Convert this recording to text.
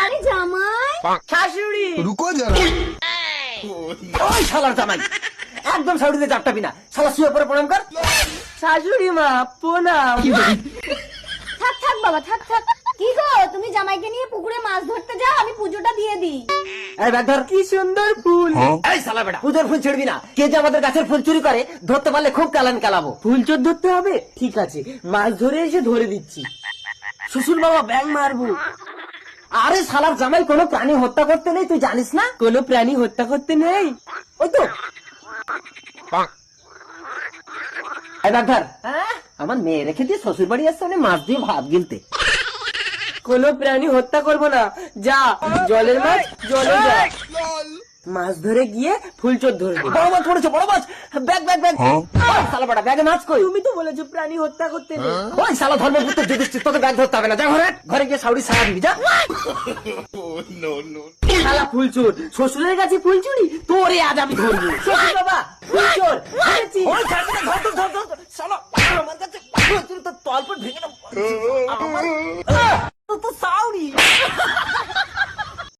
আরে জামাই শাশুড়ি। রুকো যারা ওই শালার জামাই। একদম শাড়িতে চাপটাবি না। শালা শুয়ে পরে প্রণাম কর। শাশুড়ি মা প্রণাম। থাক থাক বাবা থাক থাক। কি গো তুমি জামাইকে নিয়ে পুকুরে মাছ ধরতে যাও আমি পুজোটা দিয়ে দিই। এই কি সুন্দর ফুল। হ্যাঁ? এই শালা বেটা। পুজোর ফুল না। কে যে আমাদের গাছের ফুল চুরি করে ধরতে পারলে খুব কালান কালাবো। ফুল চোর ধরতে হবে? ঠিক আছে। মাছ ধরে এসে ধরে দিচ্ছি। শ্বশুর বাবা ব্যাং মারবো। আরে শালার জামাই কোনো প্রাণী হত্যা করতে নেই তুই জানিস না? কোনো প্রাণী হত্যা করতে নেই। ওই তো। ধর আমার মেয়ে রেখে দিয়ে শ্বশুর বাড়ি আসছে মাছ দিয়ে ভাত গিলতে। কোনো প্রাণী হত্যা করব না। যা জলের মাছ জলে যা। মাছ ধরে গিয়ে ফুল চোর ধরবি। বড় মাছ পড়েছে বড় মাছ! Bag bag bag. ওই শালা বড়া ব্যাগে মাছ কই? তুমি তো বলেছ প্রাণী হত্যা করতে নেই। ওই শালা ধর্মপুত্র যুধিষ্ঠির তোকে ব্যাগ ধরতে হবে না। যা ঘরে ঘরে গিয়ে সাউরি সারা দিবি যা। শালা ফুল চোর শ্বশুরের কাছে ফুলচুরি তোরে আজ আমি ধরবো। শ্বশুর বাবা ফুল চোর ধরেছি ওই ছাড়বি না, ধর, ধর, ধর, ধর, ধর। আমার কাছে ফুল চুরি তো তলপট ভেঙে দেবো। আমার-!